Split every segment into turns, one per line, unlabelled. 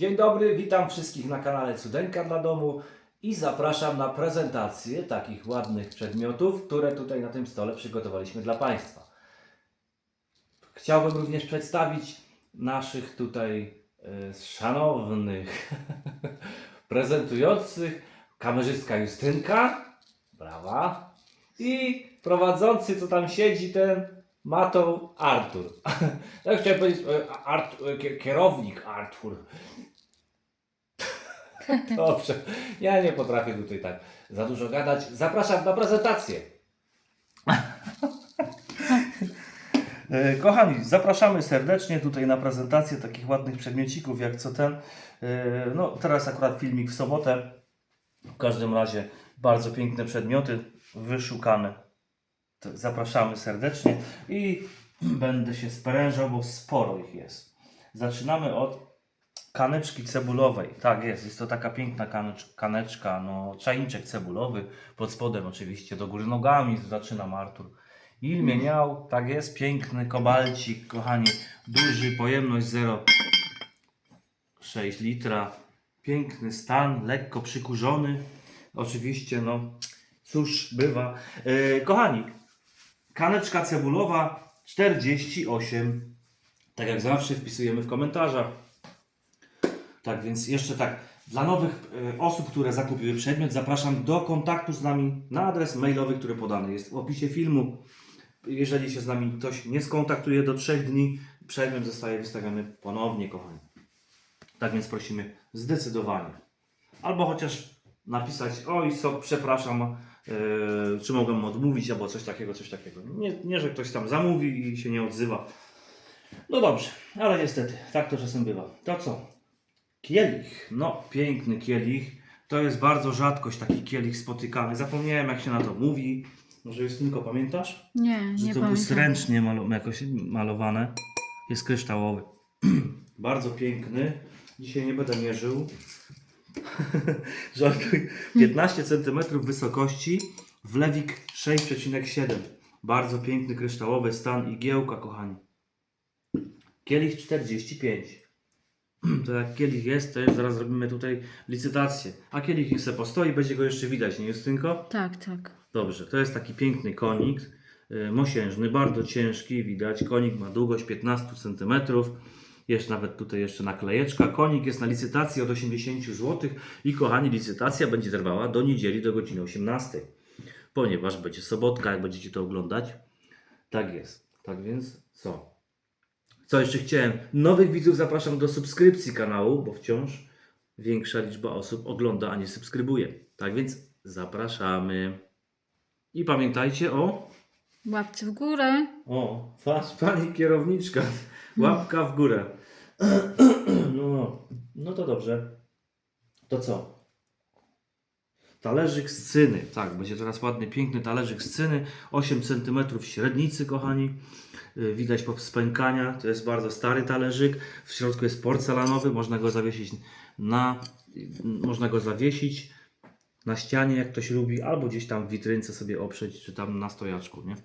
Dzień dobry, witam wszystkich na kanale Cudeńka dla domu i zapraszam na prezentację takich ładnych przedmiotów, które tutaj na tym stole przygotowaliśmy dla Państwa. Chciałbym również przedstawić naszych tutaj e, szanownych prezentujących kamerzystka Justynka, brawa, i prowadzący, co tam siedzi, ten Matą Artur. Ja chciałem powiedzieć, e, Art, e, kie- kierownik Artur. Dobrze, ja nie potrafię tutaj tak za dużo gadać. Zapraszam na prezentację.
E, Kochani, zapraszamy serdecznie tutaj na prezentację takich ładnych przedmiocików jak co ten. No teraz akurat filmik w sobotę. W każdym razie bardzo piękne przedmioty, wyszukane. Zapraszamy serdecznie i będę się sprężał, bo sporo ich jest. Zaczynamy od kaneczki cebulowej. Tak jest, jest to taka piękna kanecz, kaneczka, no czajniczek cebulowy. Pod spodem oczywiście do góry nogami zaczynam Artur. Ilmie miał, tak jest, piękny kobalcik, kochani, duży, pojemność 0,6 litra, piękny stan, lekko przykurzony, oczywiście, no, cóż, bywa. E, kochani, kaneczka cebulowa 48, tak jak zawsze wpisujemy w komentarzach. Tak więc jeszcze tak, dla nowych e, osób, które zakupiły przedmiot, zapraszam do kontaktu z nami na adres mailowy, który podany jest w opisie filmu. Jeżeli się z nami ktoś nie skontaktuje do trzech dni, przedmiot zostaje wystawiony ponownie, kochani. Tak więc prosimy zdecydowanie. Albo chociaż napisać, oj, so, przepraszam, yy, czy mogłem odmówić, albo coś takiego, coś takiego. Nie, nie, że ktoś tam zamówi i się nie odzywa. No dobrze, ale niestety, tak to czasem bywa. To co? Kielich. No, piękny kielich. To jest bardzo rzadkość taki kielich spotykany. Zapomniałem jak się na to mówi. Może jest tylko pamiętasz?
Nie,
Że
nie
to było
pamiętam.
ręcznie malo- jakoś malowane. Jest kryształowy. Bardzo piękny. Dzisiaj nie będę mierzył. Żartuj. 15 cm wysokości. Wlewik 6,7. Bardzo piękny kryształowy stan igiełka, kochani. Kielich 45. To jak kielich jest, to już zaraz robimy tutaj licytację. A kielich se postoi, będzie go jeszcze widać, nie Justynko?
Tak, tak.
Dobrze, to jest taki piękny konik, y, mosiężny, bardzo ciężki, widać. Konik ma długość 15 cm. Jest nawet tutaj jeszcze naklejeczka. Konik jest na licytacji od 80 zł i kochani, licytacja będzie trwała do niedzieli do godziny 18. Ponieważ będzie sobotka, jak będziecie to oglądać. Tak jest. Tak więc co? Co jeszcze chciałem? Nowych widzów zapraszam do subskrypcji kanału, bo wciąż większa liczba osób ogląda, a nie subskrybuje. Tak więc zapraszamy. I pamiętajcie o.
Łapce w górę.
O, patrz pani kierowniczka. Łapka w górę. No, no to dobrze. To co? Talerzyk z cyny. Tak, będzie teraz ładny, piękny talerzyk z cyny. 8 cm średnicy, kochani. Y, Widać po spękania. To jest bardzo stary talerzyk. W środku jest porcelanowy. Można go zawiesić na... Można go zawiesić na ścianie, jak ktoś lubi, albo gdzieś tam w witrynce sobie oprzeć, czy tam na stojaczku, nie?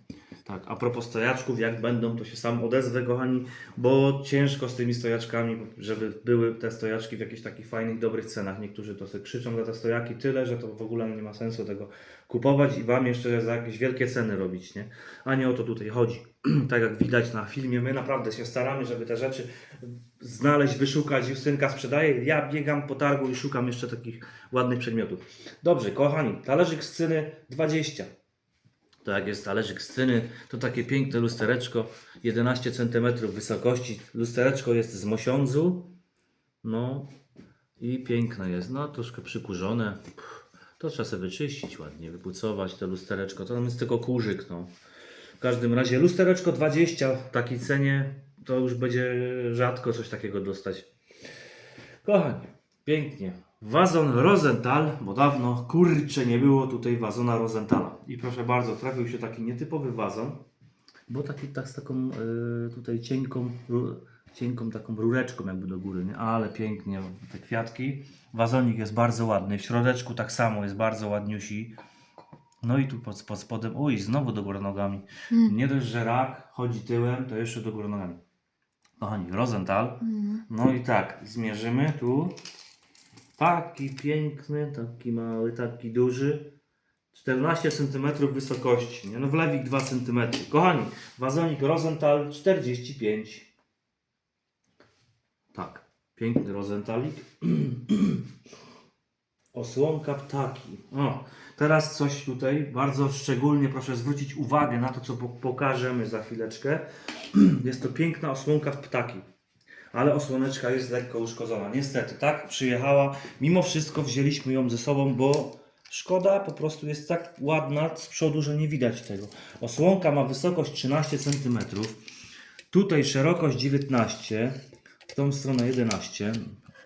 Tak, a propos stojaczków, jak będą, to się sam odezwę, kochani, bo ciężko z tymi stojaczkami, żeby były te stojaczki w jakichś takich fajnych, dobrych cenach. Niektórzy to sobie krzyczą za te stojaki tyle, że to w ogóle nie ma sensu tego kupować i Wam jeszcze za jakieś wielkie ceny robić, nie? A nie o to tutaj chodzi. tak jak widać na filmie, my naprawdę się staramy, żeby te rzeczy znaleźć, wyszukać. Justynka sprzedaje, ja biegam po targu i szukam jeszcze takich ładnych przedmiotów. Dobrze, kochani, talerzyk z cyny 20. To jak jest talerzyk z cyny, to takie piękne lustereczko, 11 cm wysokości. Lustereczko jest z mosiądzu. No i piękne jest. No troszkę przykurzone. To trzeba sobie wyczyścić ładnie, wypucować to lustereczko. To tam jest tylko kurzyk. No. W każdym razie lustereczko 20 w takiej cenie to już będzie rzadko coś takiego dostać. Kochani, pięknie. Wazon Rosenthal, bo dawno kurcze nie było tutaj wazona Rosenthala. I proszę bardzo, trafił się taki nietypowy wazon, bo taki tak z taką y, tutaj cienką, ru, cienką taką rureczką jakby do góry, nie? ale pięknie te kwiatki. Wazonik jest bardzo ładny, w środeczku tak samo jest bardzo ładniusi. No i tu pod, pod spodem, uj, znowu do góry nogami. Nie dość, że rak chodzi tyłem, to jeszcze do góry nogami. kochani, Rosenthal.
Mm.
No i tak, zmierzymy tu. Taki piękny, taki mały, taki duży. 14 cm wysokości. Nie? No wlewik 2 cm. Kochani, wazonik Rosenthal 45. Tak, piękny Rosenthalik. Osłonka ptaki. O, teraz coś tutaj bardzo szczególnie proszę zwrócić uwagę na to, co po- pokażemy za chwileczkę. Jest to piękna osłonka w ptaki. Ale osłoneczka jest lekko uszkodzona. Niestety, tak przyjechała. Mimo wszystko wzięliśmy ją ze sobą, bo szkoda po prostu jest tak ładna z przodu, że nie widać tego. Osłonka ma wysokość 13 cm. Tutaj szerokość 19, w tą stronę 11.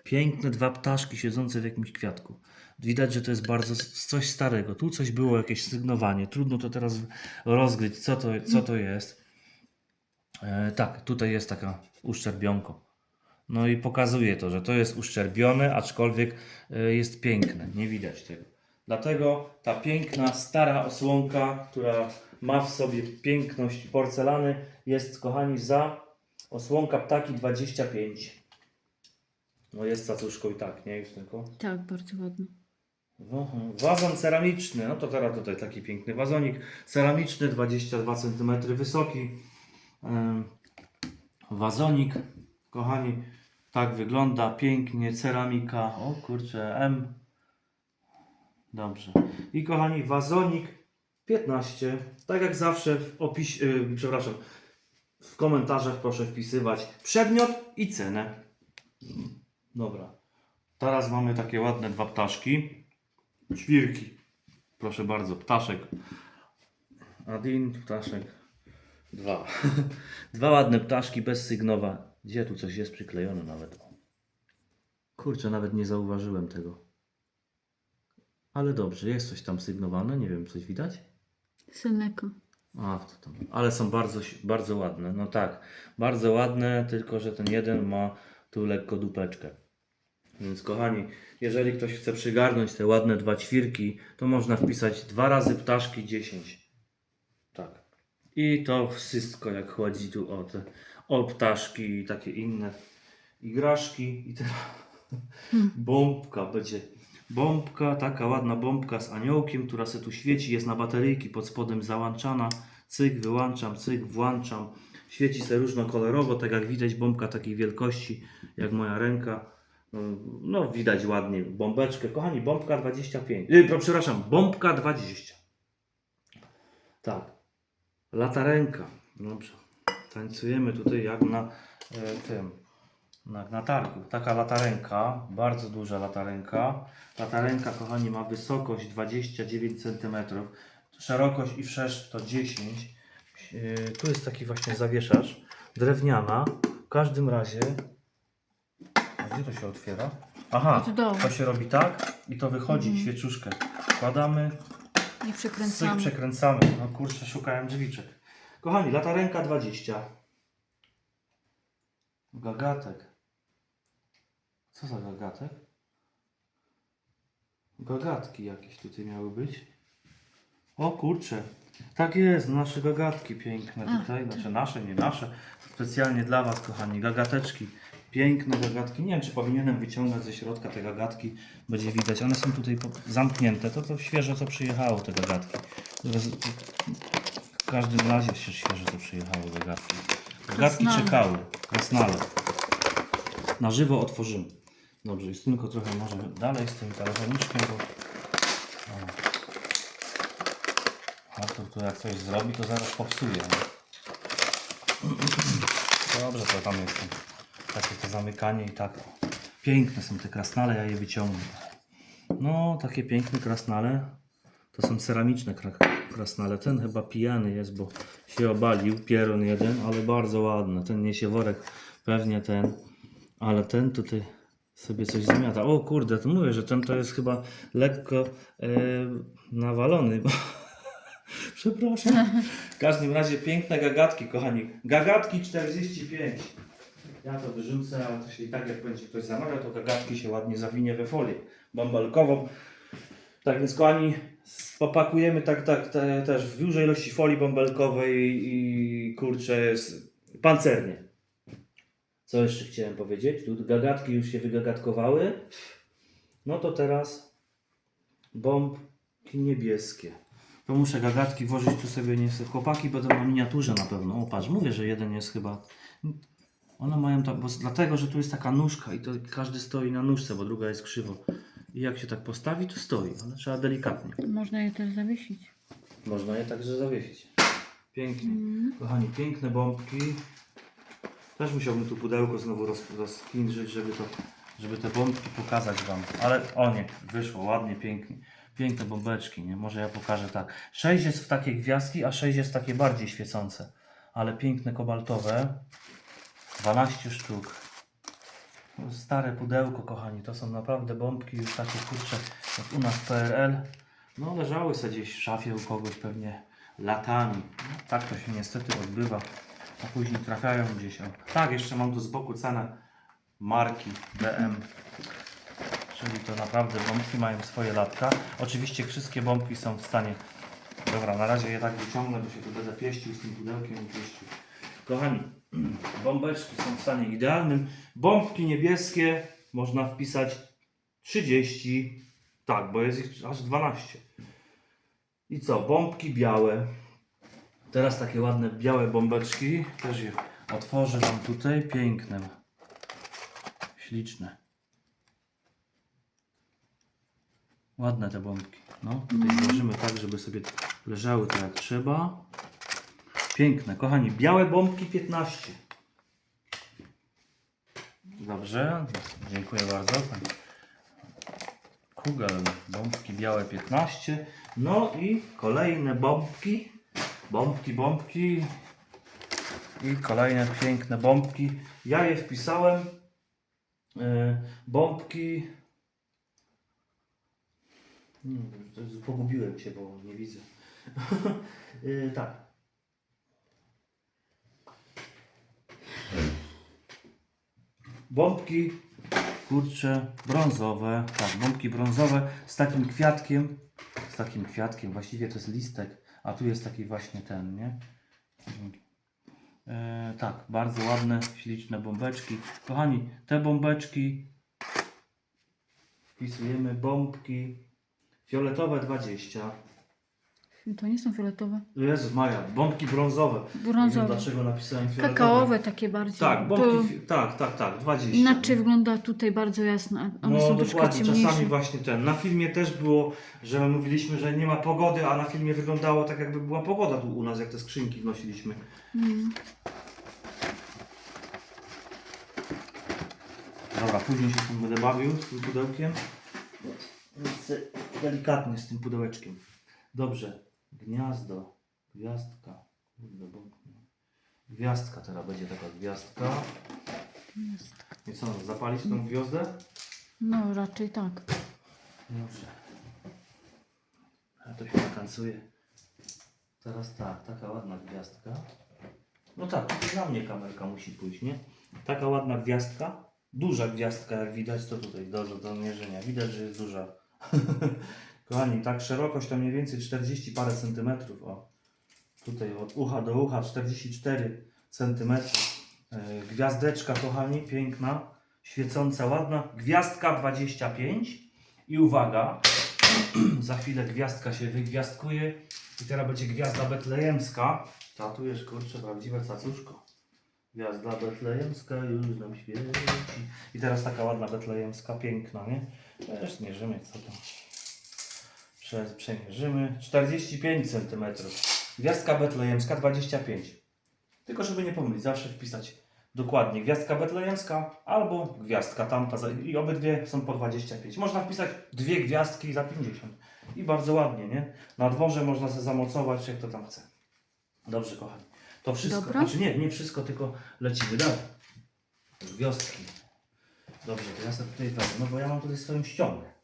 Piękne dwa ptaszki siedzące w jakimś kwiatku. Widać, że to jest bardzo coś starego. Tu coś było, jakieś sygnowanie. Trudno to teraz rozgryźć, co to, co to jest. E, tak, tutaj jest taka uszczerbionko. No i pokazuje to, że to jest uszczerbione, aczkolwiek e, jest piękne. Nie widać tego. Dlatego ta piękna, stara osłonka, która ma w sobie piękność porcelany, jest, kochani, za osłonka ptaki 25. No jest cacuszko i tak, nie? Już tylko.
Tak, bardzo ładny.
Mhm. Wazon ceramiczny, no to teraz tutaj taki piękny wazonik ceramiczny, 22 cm wysoki. Wazonik, kochani, tak wygląda pięknie, ceramika, o kurczę, M. Dobrze. I kochani, wazonik 15, tak jak zawsze w opisie, yy, przepraszam, w komentarzach proszę wpisywać przedmiot i cenę. Dobra. Teraz mamy takie ładne dwa ptaszki. Ćwirki. Proszę bardzo, ptaszek. Adin, ptaszek. Dwa. Dwa ładne ptaszki bez sygnowa. Gdzie tu coś jest przyklejone nawet? Kurczę, nawet nie zauważyłem tego. Ale dobrze, jest coś tam sygnowane. Nie wiem, coś widać?
Syneko.
A, to tam. Ale są bardzo, bardzo ładne. No tak, bardzo ładne, tylko że ten jeden ma tu lekko dupeczkę. Więc kochani, jeżeli ktoś chce przygarnąć te ładne dwa ćwirki, to można wpisać dwa razy ptaszki 10. Tak. I to wszystko, jak chodzi tu o te o ptaszki i takie inne igraszki. I teraz bombka będzie. Bombka, taka ładna bombka z aniołkiem, która se tu świeci, jest na bateryjki pod spodem załączana. Cyk, wyłączam, cyk, włączam. Świeci se różnokolorowo, tak jak widać, bombka takiej wielkości jak moja ręka. No, widać ładnie bombeczkę. Kochani, bombka 25. Yy, przepraszam, bombka 20. Tak. Latarenka. Dobrze. Tańcujemy tutaj jak na e, tym. Na, na targu. Taka latarenka, bardzo duża latarenka. Latarenka, kochani, ma wysokość 29 cm, szerokość i wszerz to 10. Yy, tu jest taki właśnie zawieszacz, drewniana. W każdym razie. A gdzie to się otwiera? Aha,
Od dołu.
to się robi tak i to wychodzi,
Mhm.
świeczuszkę. Wkładamy,
I
cyk,
przekręcamy.
przekręcamy. No kurczę, szukałem drzwiczek. Kochani, latarenka 20. Gagatek. Co za gagatek? Gagatki jakieś tutaj miały być. O kurczę. Tak jest, nasze gagatki piękne tutaj. Znaczy nasze, nie nasze. Specjalnie dla Was, kochani. Gagateczki. Piękne gagatki. Nie wiem, czy powinienem wyciągać ze środka te gagatki. Będzie widać. One są tutaj zamknięte. To to świeże, co przyjechało, te gagatki. W każdym razie się świeże, co przyjechało, gagatki. Gagatki
Krasnale.
czekały. Krasnale. Na żywo otworzymy. Dobrze, jest tylko trochę może dalej z tym telefoniczkiem, bo... O. Artur tu jak coś zrobi, to zaraz popsuje. Nie? Dobrze, to tam jest takie to zamykanie i tak. Piękne są te krasnale, ja je wyciągnę. No, takie piękne krasnale. To są ceramiczne kra krasnale. Ten chyba pijany jest, bo się obalił. Pieron jeden, ale bardzo ładny. Ten niesie worek, pewnie ten. Ale ten tutaj sobie coś zamiata. O kurde, to mówię, że ten to jest chyba lekko e, nawalony. Bo... Przepraszam. W każdym razie piękne gagatki, kochani. Gagatki 45. Ja to wyrzucę, a to się i tak jak będzie ktoś zamawiał, to gagatki się ładnie zawinie we folię bąbelkową. Tak więc kochani, popakujemy tak, tak te, też w dużej ilości folii bąbelkowej i kurczę, pancernie. Co jeszcze chciałem powiedzieć? Tu gagatki już się wygagatkowały. No to teraz bombki niebieskie. To muszę gagatki włożyć tu sobie nie chcę. Chłopaki będą na miniaturze na pewno. O patrz, mówię, że jeden jest chyba. One mają tak, bo dlatego, że tu jest taka nóżka i to każdy stoi na nóżce, bo druga jest krzywo. I jak się tak postawi, to stoi, ale trzeba delikatnie.
Można je też zawiesić.
Można je także zawiesić. Pięknie. Kochani, piękne bombki. Też musiałbym tu pudełko znowu roz, rozpindrzyć, żeby, to, żeby te bombki pokazać Wam. Ale o nie, wyszło ładnie, pięknie. Piękne bombeczki, nie? Może ja pokażę tak. 6 jest w takie gwiazdki, a 6 jest takie bardziej świecące. Ale piękne kobaltowe. 12 sztuk. Stare pudełko, kochani, to są naprawdę bombki już takie kurcze, jak u nas PRL. No leżały sobie gdzieś w szafie u kogoś pewnie latami. No, tak to się niestety odbywa. A później trafiają gdzieś. O. Tak, jeszcze mam tu z boku cenę marki BM. Czyli to naprawdę bombki mają swoje latka. Oczywiście wszystkie bombki są w stanie. Dobra, na razie je tak wyciągnę, bo się tu będę pieścił z tym pudełkiem i pieścił. Kochani, bombeczki są w stanie idealnym. Bombki niebieskie można wpisać 30. Tak, bo jest ich aż 12. I co? Bombki białe. Teraz takie ładne białe bombeczki. Też je otworzę Wam tutaj. Piękne. Śliczne. Ładne te bombki. No, tutaj włożymy tak, żeby sobie leżały tak jak trzeba. Piękne. Kochani, białe bombki 15. Dobrze. Dziękuję bardzo. Kugel, bombki białe 15. No i kolejne bombki. Bombki, bombki. I kolejne piękne bombki. Ja je wpisałem. E, bombki. Pogubiłem się, bo nie widzę. E, tak. Bombki kurcze brązowe, tak, bombki brązowe z takim kwiatkiem, z takim kwiatkiem, właściwie to jest listek, a tu jest taki właśnie ten, nie? E, tak, bardzo ładne, śliczne bombeczki. Kochani, te bombeczki wpisujemy bombki fioletowe 20.
To nie są fioletowe.
Jezus Maja, bombki brązowe. Nie wiem
Brązowe.
dlaczego napisałem fioletowe.
Kakaowe takie bardziej.
Tak,
Bo
bombki, tak, tak, tak, 20.
Inaczej wygląda tutaj bardzo jasno. a One
No
są
dokładnie, czasami właśnie ten. Na filmie też było, że mówiliśmy, że nie ma pogody, a na filmie wyglądało tak jakby była pogoda tu u nas, jak te skrzynki wnosiliśmy.
Mm.
Dobra, później się tym będę bawił z tym pudełkiem. Więc delikatnie z tym pudełeczkiem. Dobrze. Gniazdo. Gwiazdka. Kurde. Gwiazdka teraz będzie taka gwiazdka. I co, zapalić tą gwiazdę?
No raczej tak.
Dobrze. A to się natancuje. Teraz tak, taka ładna gwiazdka. No tak, to na mnie kamerka musi pójść, nie? Taka ładna gwiazdka. Duża gwiazdka, jak widać, to tutaj do, do mierzenia. Widać, że jest duża. Kochani, tak szerokość to mniej więcej 40 parę centymetrów. O. Tutaj od ucha do ucha 44 centymetrów. E, Gwiazdeczka, kochani, piękna, świecąca, ładna. Gwiazdka 25. I uwaga, za chwilę gwiazdka się wygwiazdkuje i teraz będzie gwiazda betlejemska. Tatujesz, kurczę, prawdziwe cacuszko. Gwiazda betlejemska już nam świeci. I teraz taka ładna betlejemska, piękna, nie? Też zmierzymy, co tam. Prze, przemierzymy. 45 cm. Gwiazdka betlejemska 25. Tylko żeby nie pomylić, zawsze wpisać dokładnie gwiazdka betlejemska albo gwiazdka tamta i obydwie są po 25. Można wpisać dwie gwiazdki za 50 i bardzo ładnie, nie? Na dworze można sobie zamocować jak to tam chce. Dobrze, kochani. To wszystko,
Dobra.
znaczy nie, nie wszystko, tylko lecimy dalej. Gwiazdki. Dobrze, to ja sobie tutaj wezmę, no bo ja mam tutaj swoją ściągę.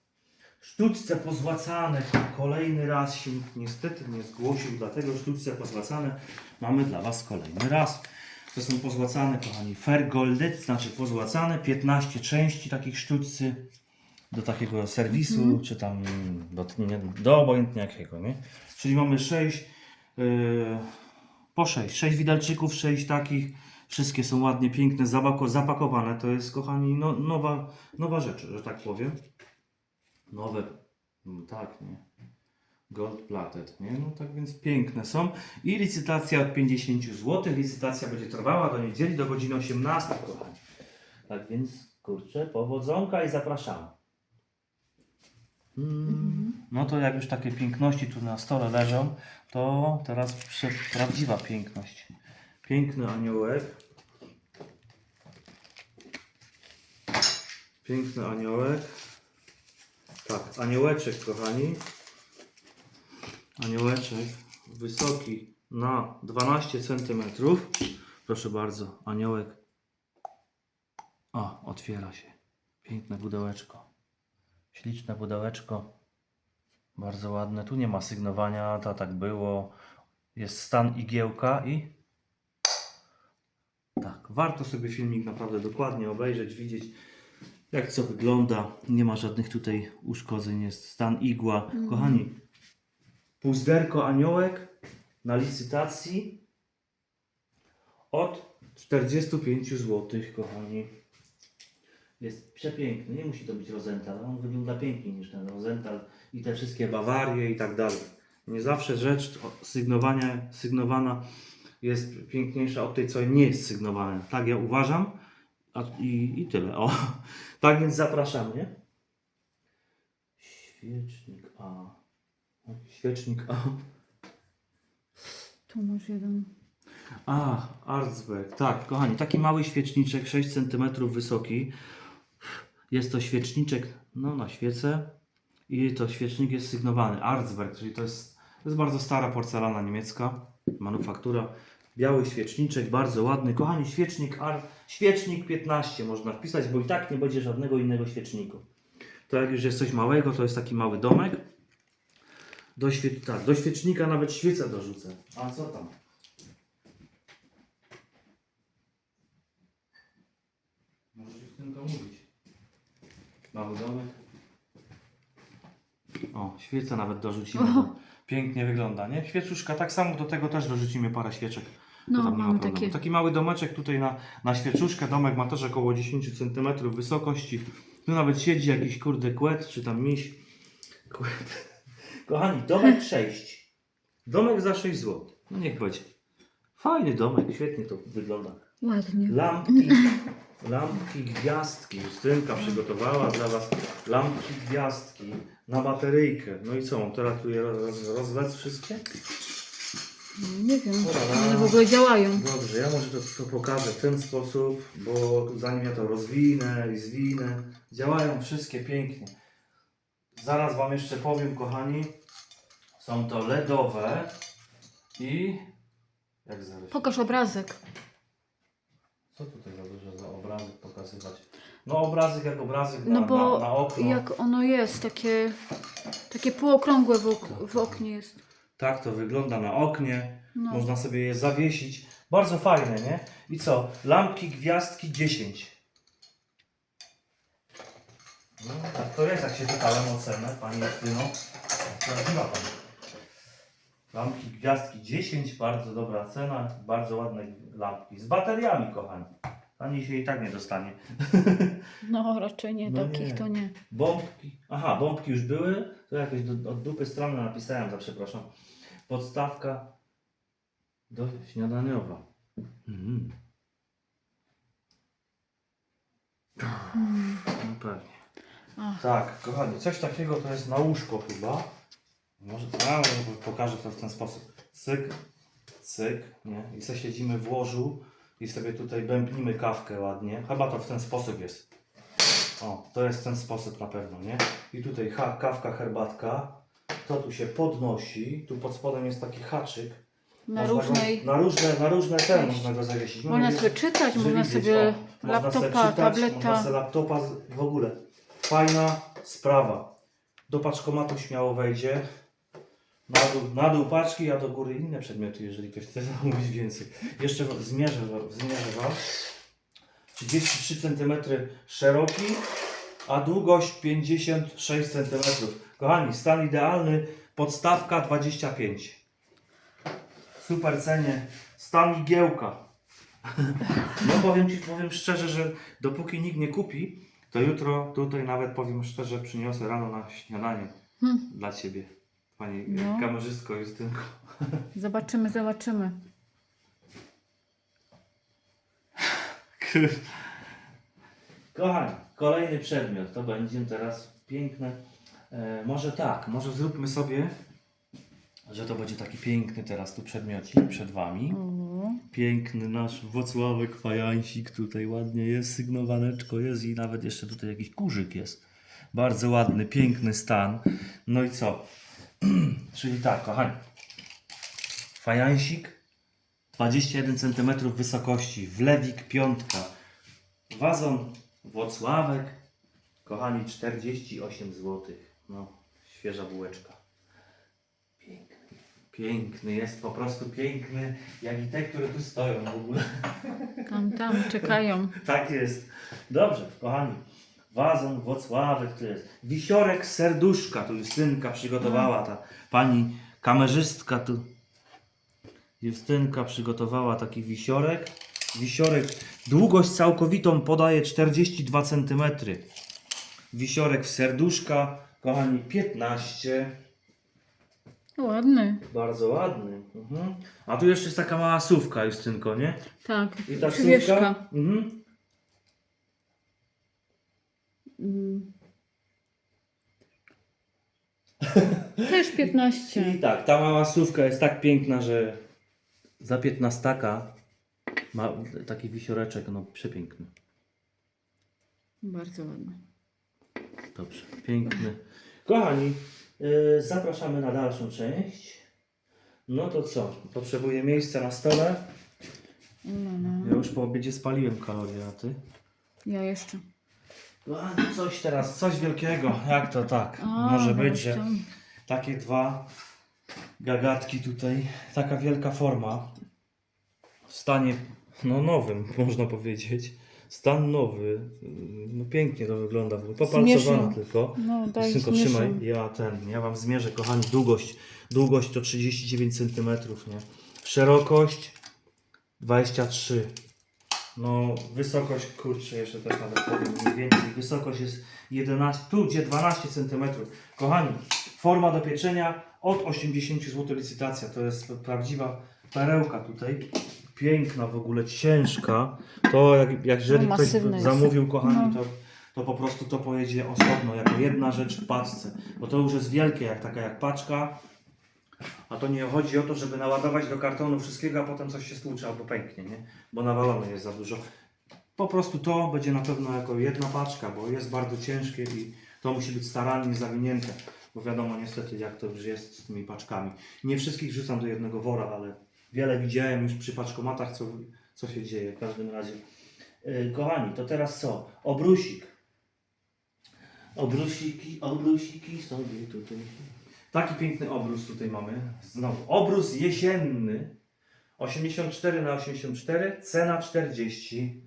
Sztuczce pozłacane, kolejny raz się niestety nie zgłosił, dlatego sztuczce pozłacane mamy dla Was kolejny raz. To są pozłacane, kochani, Fergoldet, znaczy pozłacane, 15 części takich sztuczcy do takiego serwisu, czy tam do, nie, do obojętnie jakiego, nie? Czyli mamy 6, yy, po 6, 6 widelczyków, 6 takich, Wszystkie są ładnie, piękne, zapakowane. To jest, kochani, no, nowa, nowa rzecz, że tak powiem. Nowe, mm, tak, nie? Gold plated, nie? No tak więc piękne są. I licytacja od 50 zł. Licytacja będzie trwała do niedzieli do godziny 18, kochani. Tak więc, kurczę, powodzonka i zapraszamy. Mm. No to jak już takie piękności tu na stole leżą, to teraz prawdziwa piękność. Piękny aniołek. Piękny aniołek. Tak, aniołeczek, kochani. Aniołeczek wysoki na 12 cm. Proszę bardzo, aniołek. O, otwiera się. Piękne pudełeczko. Śliczne pudełeczko. Bardzo ładne. Tu nie ma sygnowania, to tak było. Jest stan igiełka i. Tak, warto sobie filmik naprawdę dokładnie obejrzeć, widzieć jak co wygląda. Nie ma żadnych tutaj uszkodzeń, jest stan igła. Kochani, puzderko aniołek na licytacji od 45 zł, kochani. Jest przepiękny, nie musi to być Rosenthal, on wygląda piękniej niż ten Rosenthal i te wszystkie Bawarie i tak dalej. Nie zawsze rzecz sygnowania, sygnowana jest piękniejsza od tej, co nie jest sygnowana. Tak ja uważam a, i, i tyle. O. Tak więc zapraszam, nie? Świecznik A. Świecznik A.
Tu masz jeden.
A, Arzberg. Tak, kochani, taki mały świeczniczek, 6 cm wysoki. Jest to świeczniczek no, na świecę i to świecznik jest sygnowany Arzberg, czyli to jest, to jest bardzo stara porcelana niemiecka, manufaktura. Biały świeczniczek, bardzo ładny. Kochani, świecznik, Ar, świecznik 15 można wpisać, bo i tak nie będzie żadnego innego świeczniku. To jak już jest coś małego, to jest taki mały domek. Do, świe, tak, do świecznika nawet świecę dorzucę. A co tam? Możesz już tylko mówić. Mały domek. O, świecę nawet dorzucimy. Pięknie wygląda, nie? Świeczuszka, tak samo do tego też dorzucimy parę świeczek.
No,
tam nie ma
mam
problemu.
takie.
Taki mały domeczek tutaj na, na świeczuszkę. Domek ma też około 10 cm wysokości. Tu nawet siedzi jakiś kurde kłet, czy tam miś. Kłet. Kochani, domek 6. Domek za 6 zł. No niech będzie. Fajny domek, świetnie to wygląda.
Ładnie.
Lampki, lampki, gwiazdki. Justynka przygotowała dla Was lampki, gwiazdki na bateryjkę. No i co, mam teraz tu je roz, rozlec wszystkie?
Nie wiem, one w ogóle działają.
Dobrze, ja może to, to pokażę w ten sposób, bo zanim ja to rozwinę i zwinę, działają wszystkie pięknie. Zaraz Wam jeszcze powiem, kochani, są to LEDowe i... Jak zaraz?
Pokaż obrazek.
Co tutaj za dużo za obrazek pokazywać? No obrazek jak obrazek na,
No bo
na, na okno.
jak ono jest, takie, takie półokrągłe w, ok w oknie jest.
Tak to wygląda na oknie.
No.
Można sobie je zawiesić. Bardzo fajne, nie? I co? Lampki, gwiazdki 10. No tak to jest, jak się pytałem o cenę, Pani Justyno. Sprawdziła Pani. Lampki, gwiazdki 10, bardzo dobra cena, bardzo ładne lampki. Z bateriami, kochani. Pani się i tak nie dostanie.
No raczej nie,
No
takich
nie.
to nie.
Bombki. Aha, bombki już były. To jakoś do, od dupy strony napisałem, za przepraszam. Podstawka do śniadaniowa. Mhm.
Mm.
No pewnie.
Ach.
Tak, kochani, coś takiego to jest na łóżko chyba. Może a, może pokażę to w ten sposób. Cyk, cyk, nie? I sobie siedzimy w łożu i sobie tutaj bębnimy kawkę ładnie. Chyba to w ten sposób jest. O, to jest ten sposób na pewno, nie? I tutaj ha, kawka, herbatka. To tu się podnosi. Tu pod spodem jest taki haczyk.
Na
Można
różnej.
Go, na różne, na różne te można go zawiesić.
Można
Mamy
sobie czytać, można
widzieć,
sobie
o, można sobie
laptopa,
czytać, Można
tableta.
sobie laptopa, w ogóle. Fajna sprawa. Do paczkomatu śmiało wejdzie. Na dół, na dół paczki, a do góry inne przedmioty, jeżeli ktoś chce zamówić więcej. Jeszcze zmierzę, wam- zmierzę Wam. 33 cm szeroki, a długość 56 cm. Kochani, stan idealny, podstawka 25. Super cenie. Stan igiełka. No powiem Ci, powiem szczerze, że dopóki nikt nie kupi, to jutro tutaj nawet powiem szczerze przyniosę rano na śniadanie
Hmm.
dla Ciebie, Pani
No.
kamerzystko Justynko.
Zobaczymy, zobaczymy.
Kochani, kolejny przedmiot, to będzie teraz piękne. E, może tak, może zróbmy sobie, że to będzie taki piękny teraz tu przedmiocik przed Wami.
O,
Piękny nasz Wocławek fajansik, tutaj ładnie jest, sygnowaneczko jest i nawet jeszcze tutaj jakiś kurzyk jest. Bardzo ładny, piękny stan. No i co? Czyli tak, kochani. Fajansik 21 cm wysokości, wlewik piątka. Wazon Wocławek, kochani 48 zł. No, świeża bułeczka. Piękny. Piękny jest, po prostu piękny, jak i te, które tu stoją w ogóle.
tam, tam, czekają.
Tak jest. Dobrze, kochani. Wazon Wocławek to jest. Wisiorek serduszka, tu Justynka przygotowała, ta pani kamerzystka tu. Justynka przygotowała taki wisiorek. Wisiorek, długość całkowitą podaje 42 cm. Wisiorek w serduszka, kochani, 15
Ładny.
Bardzo ładny. Mhm. A tu jeszcze jest taka mała sówka, Justynko, nie?
Tak,
I ta
przywieszka.
sówka. Mhm.
Mm. Też 15.
I tak, ta mała sówka jest tak piękna, że za 15 ma taki wisioreczek, no przepiękny.
Bardzo ładny.
Dobrze, piękny. Kochani, yy, zapraszamy na dalszą część. No to co? Potrzebuję miejsca na stole.
No, no.
Ja już po obiedzie spaliłem kalorie, a ty?
Ja jeszcze.
Kochani, coś teraz, coś wielkiego. Jak to tak?
A,
Może być, że takie dwa gagatki tutaj, taka wielka forma w stanie no nowym, można powiedzieć. Stan nowy, no pięknie to wygląda, popalcowana tylko.
No, daj
Tylko
zmieszam.
trzymaj, ja ten, ja wam zmierzę, kochani, długość, długość to 39 cm, nie? Szerokość 23. No, wysokość, kurczę, jeszcze też nawet powiem mniej więcej. Wysokość jest 11, tu gdzie 12 cm. Kochani, forma do pieczenia od 80 zł licytacja. To jest prawdziwa perełka tutaj. Piękna w ogóle, ciężka. To jak, jak jeżeli
No,
ktoś
masywne jest.
zamówił, kochani,
No.
to, to po prostu to pojedzie osobno, jako jedna rzecz w paczce. Bo to już jest wielkie, jak taka jak paczka. A to nie chodzi o to, żeby naładować do kartonu wszystkiego, a potem coś się stłucze albo pęknie, nie? Bo nawalone jest za dużo. Po prostu to będzie na pewno jako jedna paczka, bo jest bardzo ciężkie i to musi być starannie zawinięte. Bo wiadomo niestety jak to już jest z tymi paczkami. Nie wszystkich wrzucam do jednego wora, ale wiele widziałem już przy paczkomatach, co, co się dzieje w każdym razie. Yy, kochani, to teraz co? Obrusik. Obrusiki, obrusiki sobie tutaj. Taki piękny obrus tutaj mamy. Znowu. Obrus jesienny. 84 na 84, cena 40.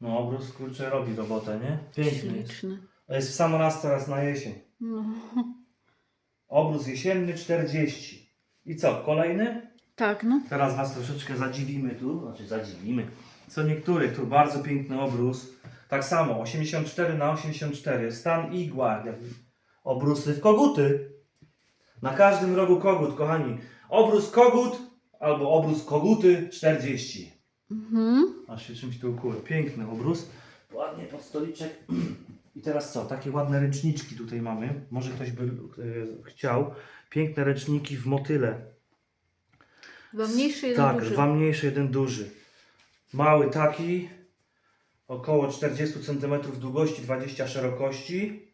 No obrus kurczę robi robotę, nie? Piękny jest.
Śliczny.
Jest w sam raz teraz na jesień.
No.
Obrus jesienny 40. I co, kolejny?
Tak, no.
Teraz Was troszeczkę zadziwimy tu, znaczy zadziwimy. Co niektórych tu bardzo piękny obrus. Tak samo 84 na 84. Stan igła. Obrusy w koguty. Na każdym rogu kogut, kochani. Obrus kogut albo obrus koguty 40.
Mhm.
Aż się czymś tu ukłuję. Piękny obrus. Ładnie pod stoliczek. I teraz co? Takie ładne ręczniczki tutaj mamy. Może ktoś by e, chciał. Piękne ręczniki w motyle.
Dwa mniejszy, jeden
Tak,
duży.
dwa mniejsze, jeden duży. Mały taki, około 40 cm długości, 20 szerokości.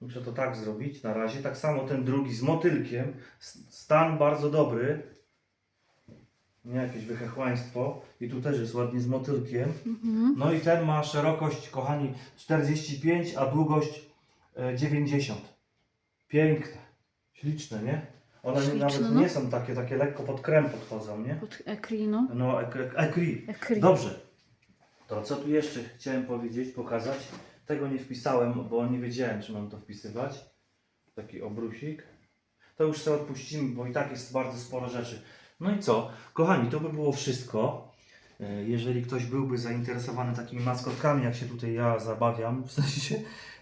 Muszę to tak zrobić na razie. Tak samo ten drugi z motylkiem. Stan bardzo dobry. Nie jakieś wychechłaństwo. I tu też jest ładnie z motylkiem.
Mhm.
No i ten ma szerokość, kochani, 45, a długość e, 90. Piękne, śliczne, nie? One
Śliczne,
nawet
no.
nie są takie, takie lekko pod krem podchodzą, nie?
Pod ekri, no.
No, ek, ek, ekri.
Ekri.
Dobrze. To co tu jeszcze chciałem powiedzieć, pokazać? Tego nie wpisałem, bo nie wiedziałem, czy mam to wpisywać. Taki obrusik. To już sobie odpuścimy, bo i tak jest bardzo sporo rzeczy. No i co? Kochani, to by było wszystko. E, Jeżeli ktoś byłby zainteresowany takimi maskotkami, jak się tutaj ja zabawiam, w sensie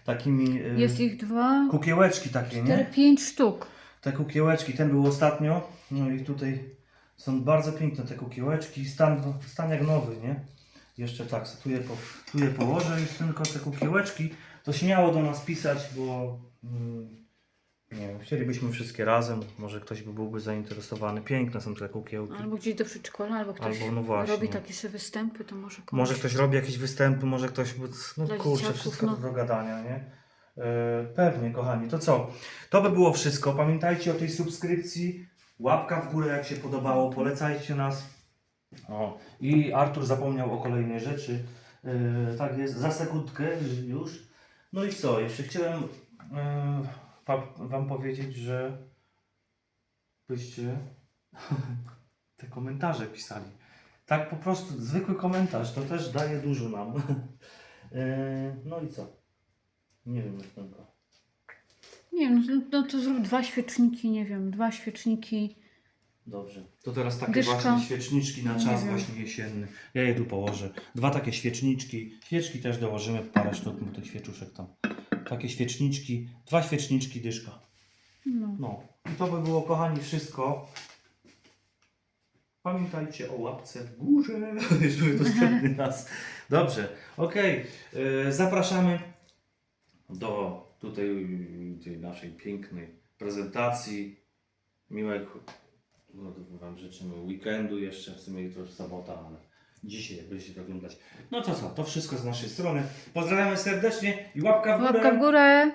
takimi e,
Jest ich dwa,
kukiełeczki takie,
cztery,
nie?
pięć sztuk.
Te kukiełeczki, ten był ostatnio, no i tutaj są bardzo piękne te kukiełeczki, stan, stan jak nowy, nie? Jeszcze tak, tu je, po, tu je położę już tylko te kukiełeczki, to śmiało do nas pisać, bo mm, nie wiem, chcielibyśmy wszystkie razem, może ktoś by byłby zainteresowany. Piękne są te kukiełki.
Albo gdzieś do przedszkola, albo ktoś
Albo, no właśnie.
robi takie sobie występy, to może komuś.
Może ktoś robi jakieś występy, może ktoś, no
Dla
kurczę,
dzieciaków,
wszystko
no.
do gadania, nie? E, pewnie, kochani. To co? To by było wszystko. Pamiętajcie o tej subskrypcji. Łapka w górę, jak się podobało. Polecajcie nas. O. I Artur zapomniał o kolejnej rzeczy. E, tak jest, za sekundkę już. No i co? Jeszcze chciałem pa, Wam powiedzieć, że byście te komentarze pisali. Tak po prostu, zwykły komentarz, to też daje dużo nam. E, no i co? Nie wiem, już tylko.
Nie wiem, no to zrób dwa świeczniki, nie wiem, dwa świeczniki.
Dobrze. To teraz takie
Dyszka.
właśnie świeczniczki na czas
wiem.
właśnie jesienny. Ja je tu położę. Dwa takie świeczniczki. Świeczki też dołożymy, parę sztuk mu tych świeczuszek tam. Takie świeczniczki. Dwa świeczniczki dyszka.
No.
No. I to by było, kochani, wszystko. Pamiętajcie o łapce w górze, żeby dostępny nas. Dobrze, okej. E, Zapraszamy do tutaj tej naszej pięknej prezentacji. Miłego Wam życzymy weekendu jeszcze, w sumie to już sobota, ale dzisiaj jak będziecie to oglądać. No to co, to wszystko z naszej strony. Pozdrawiamy serdecznie i łapka w górę.
Łapka w górę.